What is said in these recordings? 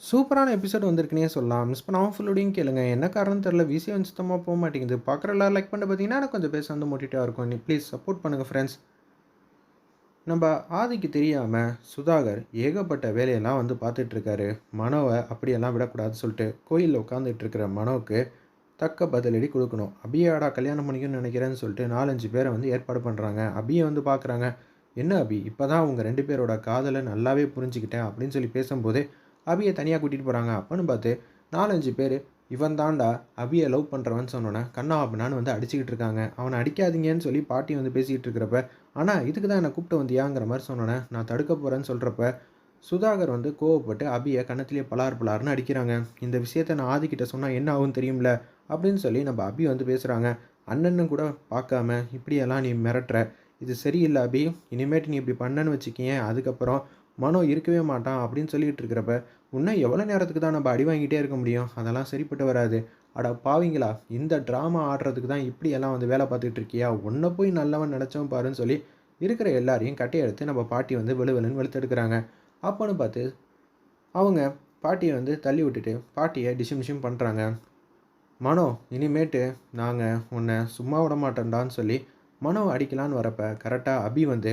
சூப்பரான எபிசோட் வந்திருக்குனே சொல்லலாம். மிஸ் பண்ணாமல் ஃபுல்லோடையும் கேளுங்க. என்ன காரணம் தெரில விசி வந்து சுத்தமாக போக மாட்டேங்குது. பார்க்குற எல்லாரும் லைக் பண்ணி பார்த்தீங்கன்னா எனக்கு கொஞ்சம் பேச வந்து மோட்டிவாக இருக்கும். நீ ப்ளீஸ் சப்போர்ட் பண்ணுங்கள் ஃப்ரெண்ட்ஸ் நம்ம ஆதிக்கு தெரியாமல் சுதாகர் ஏகப்பட்ட வேலையெல்லாம் வந்து பார்த்துட்ருக்காரு. மனோவை அப்படியெல்லாம் விடக்கூடாதுன்னு சொல்லிட்டு கோயிலில் உட்காந்துட்டு இருக்கிற மனோவுக்கு தக்க பதிலடி கொடுக்கணும். அபியாடா கல்யாணம் பண்ணிக்கணும்னு நினைக்கிறேன்னு சொல்லிட்டு நாலஞ்சு பேரை வந்து ஏற்பாடு பண்ணுறாங்க அபியை வந்து பார்க்குறாங்க என்ன அபி? இப்போ தான் அவங்க ரெண்டு பேரோட காதலை நல்லாவே புரிஞ்சுக்கிட்டேன் அப்படின்னு சொல்லி பேசும்போதே அபியை தனியாக கூட்டிகிட்டு போகிறாங்க அப்போன்னு பார்த்து நாலஞ்சு பேர் இவன் தாண்டா அபியை லவ் பண்ணுறவன் சொன்னோன்னே கண்ணா அப்படின்னான்னு வந்து அடிச்சுக்கிட்டு இருக்காங்க. அவனை அடிக்காதீங்கன்னு சொல்லி பாட்டி வந்து பேசிக்கிட்டு இருக்கிறப்ப ஆனால் இதுக்கு தான் என்னை கூப்பிட்டு வந்தியாங்கிற மாதிரி சொன்னோன்னே நான் தடுக்க போகிறேன்னு சொல்கிறப்ப சுதாகர் வந்து கோவப்பட்டு அபியை கன்னத்திலேயே பலார் பலார்னு அடிக்கிறாங்க. இந்த விஷயத்த நான் ஆதிக்கிட்ட சொன்னால் என்ன ஆகும் தெரியும்ல? அப்படின்னு சொல்லி நம்ம அபி வந்து பேசுகிறாங்க அண்ணன்னு கூட பார்க்காம இப்படியெல்லாம் நீ மிரட்டுற. இது சரியில்லை அபி. இனிமேட்டு நீ இப்படி பண்ணன்னு வச்சுக்கியேன். அதுக்கப்புறம் மனோ இருக்கவே மாட்டான் அப்படின்னு சொல்லிட்டு இருக்கிறப்ப இன்னும் எவ்வளோ நேரத்துக்கு தான் நம்ம அடி வாங்கிட்டே இருக்க முடியும்? அதெல்லாம் சரிப்பட்டு வராது. அட பாவிங்களா இந்த ட்ராமா ஆடுறதுக்கு தான் இப்படியெல்லாம் வந்து வேலை பார்த்துட்டு இருக்கியா? உன்னை போய் நல்லவன் நினச்சவன் பாருன்னு சொல்லி இருக்கிற எல்லாரையும் கட்டையெடுத்து நம்ம பாட்டி வந்து வெளுவெளுன்னு வெளுத்தெடுக்கிறாங்க அப்போன்னு பார்த்து அவங்க பாட்டியை வந்து தள்ளி விட்டுட்டு பாட்டியை டிஷிம் டிஷிம் பண்ணுறாங்க மனோ இனிமேட்டு நாங்கள் உன்னை சும்மா விட மாட்டோம்டான்னு சொல்லி மனோ அடிக்கலான்னு வரப்ப கரெக்டாக அபி வந்து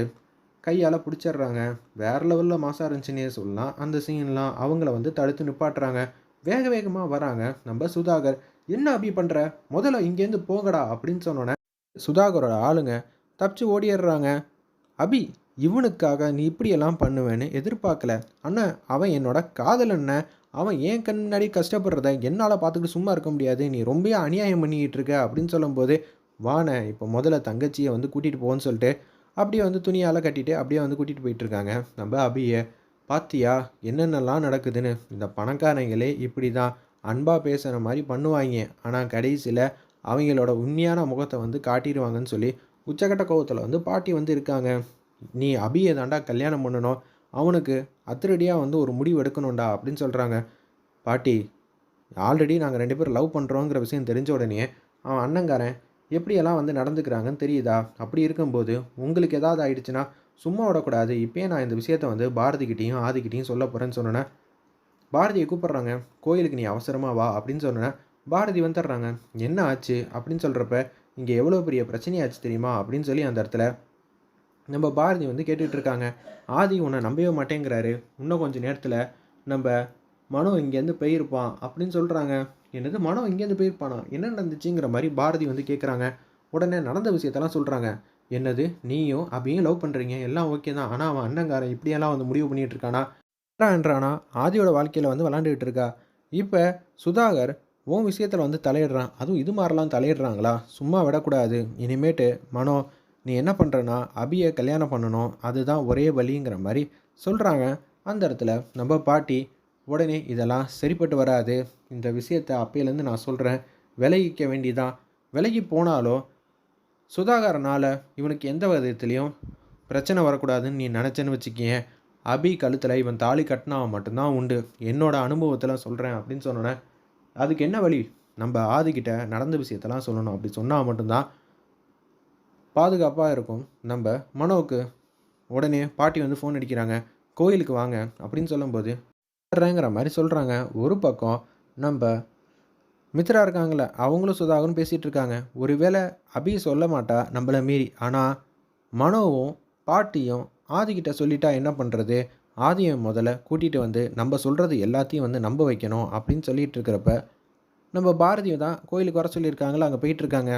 கையால் பிடிச்சிடுறாங்க. வேறு லெவலில் மாசாக இருந்துச்சுன்னே சொல்லலாம். அந்த சீன்லாம் அவங்கள வந்து தடுத்து நிப்பாட்டுறாங்க. வேக வேகமாக வராங்க. நம்ம சுதாகர் என்ன அபி பண்ணுற முதல்ல இங்கேருந்து போங்கடா அப்படின்னு சொன்னோன்னே சுதாகரோட ஆளுங்க தப்பிச்சு ஓடிடுறாங்க. அபி இவனுக்காக நீ இப்படியெல்லாம் பண்ணுவேன்னு எதிர்பார்க்கல. அண்ணன் அவன் என்னோட காதல் அண்ணன் அவன் ஏன் கண் முன்னாடி கஷ்டப்படுறத என்னால் பார்த்துக்கிட்டு சும்மா இருக்க முடியாது. நீ ரொம்ப அநியாயம் பண்ணிக்கிட்டு இருக்க அப்படின்னு சொல்லும்போது வானே இப்போ முதல்ல தங்கச்சியை வந்து கூட்டிகிட்டு போன்னு சொல்லிட்டு அப்படியே வந்து துணியால் கட்டிட்டு அப்படியே வந்து கூட்டிகிட்டு போயிட்டுருக்காங்க. நம்ம அபியை பாத்தியா என்னென்னலாம் நடக்குதுன்னு? இந்த பணக்காரங்களே இப்படி தான் அன்பாக பேசுகிற மாதிரி பண்ணுவாங்க ஆனால் கடைசியில் அவங்களோட உண்மையான முகத்தை வந்து காட்டிடுவாங்கன்னு சொல்லி உச்சக்கட்ட கோபத்தில் வந்து பாட்டி வந்து இருக்காங்க. நீ அபியை தாண்டா கல்யாணம் பண்ணணும். அவனுக்கு அத்திரடியாக வந்து ஒரு முடிவு எடுக்கணும்டா அப்படின்னு சொல்கிறாங்க பாட்டி ஆல்ரெடி நாங்கள் ரெண்டு பேரும் லவ் பண்ணுறோங்கிற விஷயம் தெரிஞ்ச உடனே அவன் அண்ணங்காரன் எப்படியெல்லாம் வந்து நடந்துக்கிறாங்கன்னு தெரியுதா? அப்படி இருக்கும்போது உங்களுக்கு ஏதாவது ஆயிடுச்சுன்னா சும்மா விடக்கூடாது. இப்போயே நான் இந்த விஷயத்த வந்து பாரதிக்கிட்டேயும் ஆதிக்கிட்டேயும் சொல்ல போகிறேன்னு சொன்னேன். பாரதியை கூப்பிட்றாங்க. கோயிலுக்கு நீ அவசரமாக வா அப்படின்னு சொன்னேன். பாரதி வந்துடுறாங்க. என்ன ஆச்சு அப்படின்னு சொல்கிறப்ப இங்கே எவ்வளோ பெரிய பிரச்சனையாச்சு தெரியுமா? அப்படின்னு சொல்லி அந்த இடத்துல நம்ம பாரதி வந்து கேட்டுட்டு இருக்காங்க. ஆதி உன்னை நம்பவே மாட்டேங்கிறாரு. இன்னும் கொஞ்சம் நேரத்தில் நம்ம மனோ இங்கேருந்து போயிருப்பான் அப்படின்னு சொல்கிறாங்க என்னது மனம் இங்கேருந்து போயிருப்பானா? என்ன நடந்துச்சுங்கிற மாதிரி பாரதி வந்து கேட்குறாங்க உடனே நடந்த விஷயத்தெல்லாம் சொல்கிறாங்க என்னது நீயும் அபியும் லவ் பண்ணுறீங்க எல்லாம் ஓகே தான். ஆனால் அவன் அண்ணங்காரன் இப்படியெல்லாம் வந்து முடிவு பண்ணிகிட்டு இருக்கானா? என்றானா? ஆதியோட வாழ்க்கையில் வந்து விளாண்டுக்கிட்டு இருக்கா? இப்போ சுதாகர் உன் விஷயத்தில் வந்து தலையிடுறான். அதுவும் இது மாதிரிலாம் தலையிடுறாங்களா? சும்மா விடக்கூடாது. இனிமேட்டு மனோ நீ என்ன பண்ணுறனா அபியை கல்யாணம் பண்ணணும். அதுதான் ஒரே வழிங்கிற மாதிரி சொல்கிறாங்க அந்த இடத்துல நம்ம பாட்டி உடனே இதெல்லாம் சரிப்பட்டு வராது. இந்த விஷயத்தை அப்பையிலேருந்து நான் சொல்கிறேன் விலகிக்க வேண்டிதான் விலகி போனாலோ? சுதாகரனால் இவனுக்கு எந்த விதத்துலேயும் பிரச்சனை வரக்கூடாதுன்னு நீ நினச்சேன்னு வச்சுக்கிய அபி கழுத்தில் இவன் தாலி கட்டினா மட்டும்தான் உண்டு. என்னோடய அனுபவத்தில் சொல்கிறேன் அப்படின்னு சொன்னோன்னே அதுக்கு என்ன வழி? நம்ம ஆதிக்கிட்ட நடந்த விஷயத்தெல்லாம் சொல்லணும். அப்படி சொன்னால் மட்டும்தான் பாதுகாப்பாக இருக்கும். நம்ம மனோவுக்கு உடனே பாட்டி வந்து ஃபோன் அடிக்கிறாங்க. கோயிலுக்கு வாங்க அப்படின்னு சொல்லும்போது வர்றேங்கிற மாதிரி சொல்கிறாங்க ஒரு பக்கம் நம்ம மித்ரா இருக்காங்களே அவங்களும் சுதாகரும் பேசிகிட்டு இருக்காங்க. ஒருவேளை அபி சொல்ல மாட்டா நம்மளை மீறி. ஆனால் மனோவும் பாட்டியும் ஆதிக்கிட்ட சொல்லிட்டா என்ன பண்ணுறது ஆதியை முதல்ல கூட்டிகிட்டு வந்து நம்ம சொல்கிறது எல்லாத்தையும் வந்து நம்ப வைக்கணும் அப்படின்னு சொல்லிட்டு இருக்கிறப்ப நம்ம பாரதியும் தான் கோயிலுக்கு வர சொல்லியிருக்காங்களா அங்கே போயிட்டுருக்காங்க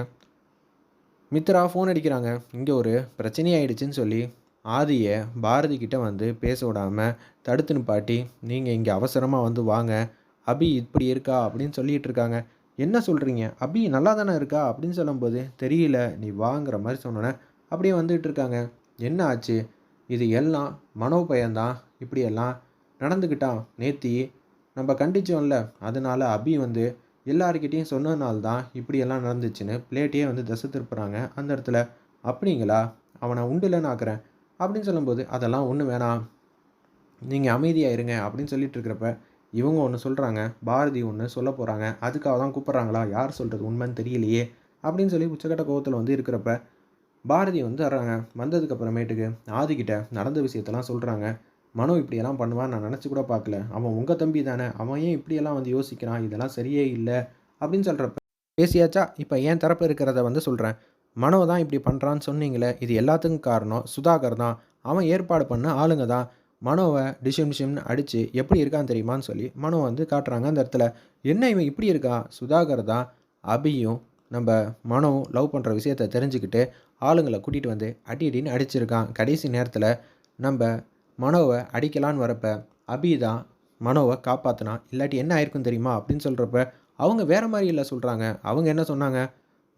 மித்ரா ஃபோன் அடிக்கிறாங்க. இங்கே ஒரு பிரச்சனையாயிடுச்சுன்னு சொல்லி ஆதியை பாரதி கிட்ட வந்து பேச விடாமல் தடுத்து நிப்பாட்டி நீங்கள் இங்கே அவசரமாக வந்து வாங்க. அபி இப்படி இருக்கா? அப்படின்னு சொல்லிட்டு இருக்காங்க. என்ன சொல்கிறீங்க அபி நல்லா தானே இருக்கா? அப்படின்னு சொல்லும்போது தெரியல நீ வாங்குற மாதிரி சொன்னோன்னே அப்படியே வந்துட்டு இருக்காங்க. என்ன ஆச்சு? இது எல்லாம் மனோ பையன்தான் இப்படியெல்லாம் நடந்துக்கிட்டான் நேத்தி நம்ம கண்டிச்சோம்ல. அதனால அபி வந்து எல்லாருக்கிட்டேயும் சொன்னதுனால தான் இப்படியெல்லாம் நடந்துச்சுன்னு பிளேட்டையே வந்து தசை திருப்புறாங்க அந்த இடத்துல. அப்படிங்களா? அவனை உண்டுலன்னு ஆக்குறேன். அப்படின்னு சொல்லும்போது அதெல்லாம் ஒன்றும் வேணாம். நீங்கள் அமைதியாக இருங்க. அப்படின்னு சொல்லிட்டு இருக்கிறப்ப இவங்க ஒன்று சொல்கிறாங்க பாரதி ஒன்று சொல்ல போகிறாங்க அதுக்காக தான் கூப்பிட்றாங்களா? யார் சொல்கிறது உண்மைன்னு தெரியலையே. அப்படின்னு சொல்லி உச்சக்கட்ட கோவத்தில் வந்து இருக்கிறப்ப பாரதி வந்து வர்றாங்க. வந்ததுக்கப்புறமேட்டுக்கு ஆதிக்கிட்ட நடந்த விஷயத்தெல்லாம் சொல்கிறாங்க மனோ இப்படியெல்லாம் பண்ணுவான் நான் நினச்சி கூட பார்க்கல. அவன் உங்கள் தம்பி தானே. அவன் ஏன் இப்படியெல்லாம் வந்து யோசிக்கிறான்? இதெல்லாம் சரியே இல்லை. அப்படின்னு சொல்கிறப்ப பேசியாச்சா? இப்போ ஏன் தரப்பு இருக்கிறத வந்து சொல்கிறேன் மனோ தான் இப்படி பண்ணுறான்னு சொன்னீங்களே இது எல்லாத்துக்கும் காரணம். சுதாகர் தான். அவன் ஏற்பாடு பண்ண ஆளுங்க தான். மனோவை டிஷிம் டிஷிம்னு அடித்து எப்படி இருக்கான்னு தெரியுமான்னு சொல்லி மனோ வந்து காட்டுறாங்க அந்த இடத்துல. என்ன இவன் இப்படி இருக்கா? சுதாகர் தான். அபியும் நம்ம மனோ லவ் பண்ணுற விஷயத்த தெரிஞ்சுக்கிட்டு ஆளுங்களை கூட்டிகிட்டு வந்து அடி அடின்னு அடிச்சிருக்கான். கடைசி நேரத்தில் நம்ம மனோவை அடிக்கலான்னு வரப்ப அபி தான் மனோவை காப்பாற்றினா இல்லாட்டி என்ன ஆயிருக்கும் தெரியுமா அப்படின்னு சொல்கிறப்ப அவங்க வேறு மாதிரி இல்லை சொல்கிறாங்க அவங்க என்ன சொன்னாங்க?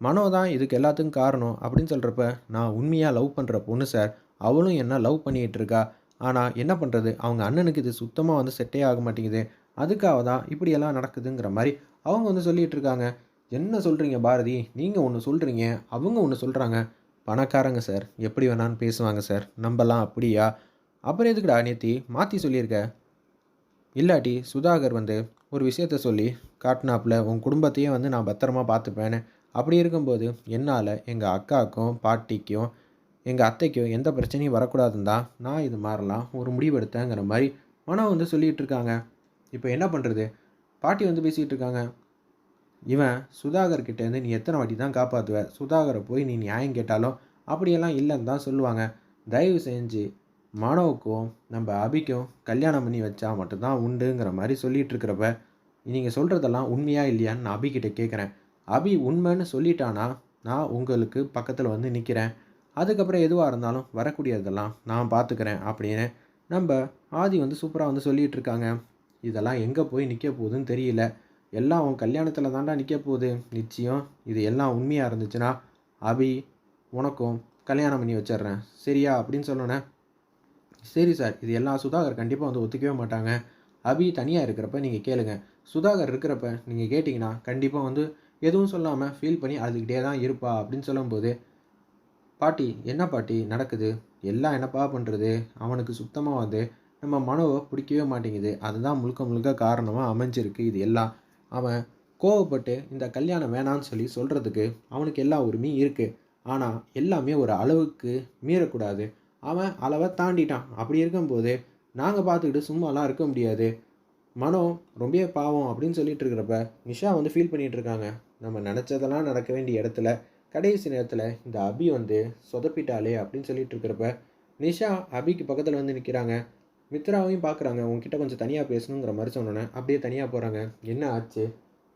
மனோ தான் இதுக்கு எல்லாத்துக்கும் காரணம் அப்படின்னு சொல்கிறப்ப நான் உண்மையாக லவ் பண்ணுற பொண்ணு சார் அவளும் என்ன லவ் பண்ணிகிட்டு இருக்கா? ஆனால் என்ன பண்ணுறது அவங்க அண்ணனுக்கு இது சுத்தமாக வந்து செட்டே ஆக மாட்டேங்குது. அதுக்காக தான் இப்படியெல்லாம் நடக்குதுங்கிற மாதிரி அவங்க வந்து சொல்லிகிட்டு இருக்காங்க. என்ன சொல்கிறீங்க பாரதி? நீங்கள் ஒன்று சொல்கிறீங்க அவங்க ஒன்று சொல்கிறாங்க பணக்காரங்க சார் எப்படி வேணான்னு பேசுவாங்க சார் நம்பலாம் அப்படியா? அப்புறம் எதுக்குடா நேத்தி? மாற்றி சொல்லியிருக்க? இல்லாட்டி சுதாகர் வந்து ஒரு விஷயத்த சொல்லி காட்டினாப்புல உன் குடும்பத்தையே வந்து நான் பத்திரமா பார்த்துப்பேன்னு அப்படி இருக்கும்போது என்னால் எங்கள் அக்காவுக்கும் பாட்டிக்கும் எங்கள் அத்தைக்கும் எந்த பிரச்சனையும் வரக்கூடாதுன்னு தான் நான் இது மாதிரிலாம் ஒரு முடிவெடுத்தேங்கிற மாதிரி மனம் வந்து சொல்லிகிட்டு இருக்காங்க. இப்போ என்ன பண்ணுறது பாட்டி வந்து பேசிகிட்டு இருக்காங்க. இவன் சுதாகர் கிட்டேருந்து நீ எத்தனை வாட்டி தான் காப்பாற்றுவ சுதாகரை போய் நீ நியாயம் கேட்டாலும் அப்படியெல்லாம் இல்லைன்னு தான் சொல்லுவாங்க. தயவு செஞ்சு மனோவுக்கும் நம்ம அபிக்கும் கல்யாணம் பண்ணி வச்சா மட்டும்தான் உண்டுங்கிற மாதிரி சொல்லிகிட்டு இருக்கிறப்ப நீங்கள் சொல்கிறதெல்லாம் உண்மையாக இல்லையான்னு நான் அபிக்கிட்ட கேட்குறேன் அபி உண்மைன்னு சொல்லிட்டானா? நான் உங்களுக்கு பக்கத்தில் வந்து நிற்கிறேன் அதுக்கப்புறம் எதுவாக இருந்தாலும் வரக்கூடியதெல்லாம் நான் பார்த்துக்கிறேன் அப்படின்னு நம்ம ஆதி வந்து சூப்பராக வந்து சொல்லிகிட்டு இருக்காங்க. இதெல்லாம் எங்கே போய் நிற்க போகுதுன்னு தெரியல. எல்லாம் உன் கல்யாணத்தில் தாண்டா நிற்க போகுது. நிச்சயம் இது எல்லாம் உண்மையாக இருந்துச்சுன்னா அபி உனக்கும் கல்யாணம் பண்ணி வச்சிட்றேன். சரியா? அப்படின்னு சொன்னோன்னே சரி சார் இது எல்லாம் சுதாகர் கண்டிப்பாக வந்து ஒத்துக்கவே மாட்டாங்க. அபி தனியாக இருக்கிறப்ப நீங்கள் கேளுங்க. சுதாகர் இருக்கிறப்ப நீங்கள் கேட்டிங்கன்னா கண்டிப்பாக வந்து எதுவும் சொல்லாமல் ஃபீல் பண்ணி அழுதுகிட்டே தான் இருப்பா அப்படின்னு சொல்லும்போது பாட்டி என்ன பாட்டி நடக்குது? எல்லாம் என்னப்பா பண்ணுறது அவனுக்கு சுத்தமாக வந்து நம்ம மனவை பிடிக்கவே மாட்டேங்குது. அதுதான் முழுக்க முழுக்க காரணமாக அமைஞ்சிருக்கு இது எல்லாம். அவன் கோவப்பட்டு இந்த கல்யாணம் வேணான்னு சொல்லி சொல்கிறதுக்கு அவனுக்கு எல்லா உரிமையும் இருக்குது ஆனால் எல்லாமே ஒரு அளவுக்கு மீறக்கூடாது. அவன் அளவை தாண்டிட்டான். அப்படி இருக்கும்போது நாங்கள் பார்த்துக்கிட்டு சும்மாலாம் இருக்க முடியாது. மனோ ரொம்ப பாவம் அப்படின்னு சொல்லிட்டு இருக்கிறப்ப நிஷா வந்து ஃபீல் பண்ணிகிட்டு இருக்காங்க. நம்ம நினச்சதெல்லாம் நடக்க வேண்டிய இடத்துல கடைசி நேரத்தில் இந்த அபி வந்து சொதப்பிட்டாலே அப்படின்னு சொல்லிட்டு இருக்கிறப்ப நிஷா அபிக்கு பக்கத்தில் வந்து நிற்கிறாங்க மித்ராவையும் பார்க்குறாங்க உங்ககிட்ட கொஞ்சம் தனியாக பேசணுங்கிற மாதிரி சொன்னோன்னே அப்படியே தனியாக போகிறாங்க என்ன ஆச்சு?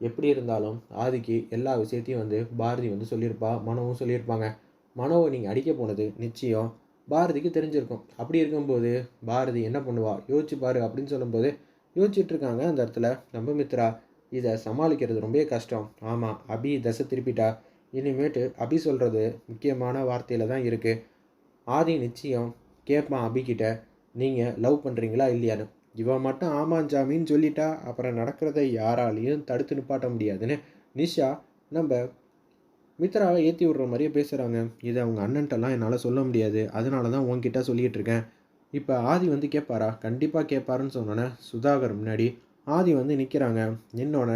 எப்படி இருந்தாலும் ஆதிக்கு எல்லா விஷயத்தையும் வந்து பாரதி வந்து சொல்லியிருப்பா மனோவும் சொல்லியிருப்பாங்க. மனோவை நீங்கள் அடிக்க போனது நிச்சயம் பாரதிக்கு தெரிஞ்சிருக்கும். அப்படி இருக்கும்போது பாரதி என்ன பண்ணுவா? யோசிச்சு பாரு அப்படின்னு சொல்லும்போது யோசிச்சுட்டு இருக்காங்க அந்த இடத்துல. நம்ம மித்ரா இதை சமாளிக்கிறது ரொம்ப கஷ்டம். ஆமாம் அபி தசை திருப்பிட்டா. இனிமேட்டு அபி சொல்கிறது முக்கியமான வார்த்தையில் தான் இருக்குது ஆதி நிச்சயம் கேட்பான் அபிக்கிட்ட நீங்கள் லவ் பண்ணுறீங்களா இல்லையான்னு. இவன் மட்டும் ஆமாம் ஜாமின்னு சொல்லிட்டா அப்புறம் நடக்கிறத யாராலையும் தடுத்து நிப்பாட்ட முடியாதுன்னு. நிஷா நம்ம மித்ராவை ஏற்றி விட்ற மாதிரியே பேசுகிறாங்க இதை அவங்க அண்ணன்ட்டெல்லாம் என்னால் சொல்ல முடியாது. அதனால தான் உங்ககிட்ட சொல்லிகிட்டு இருக்கேன் இப்போ ஆதி வந்து கேட்பாரா கண்டிப்பாக கேட்பாருன்னு சொன்னோன்னே சுதாகர் முன்னாடி ஆதி வந்து நிற்கிறாங்க என்னோட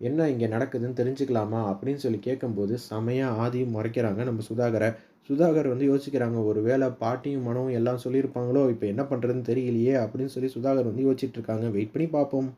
என்ன இங்கே நடக்குதுன்னு தெரிஞ்சுக்கலாமா? அப்படின்னு சொல்லி கேட்கும்போது செமையாக ஆதியும் முறைக்கிறாங்க நம்ம சுதாகரை. சுதாகர் வந்து யோசிக்கிறாங்க ஒரு வேளை பாட்டியும் மனமும் எல்லாம் சொல்லியிருப்பாங்களோ? இப்போ என்ன பண்ணுறதுன்னு தெரியலையே அப்படின்னு சொல்லி சுதாகர் வந்து யோசிச்சுட்டு இருக்காங்க. வெயிட் பண்ணி பார்ப்போம்.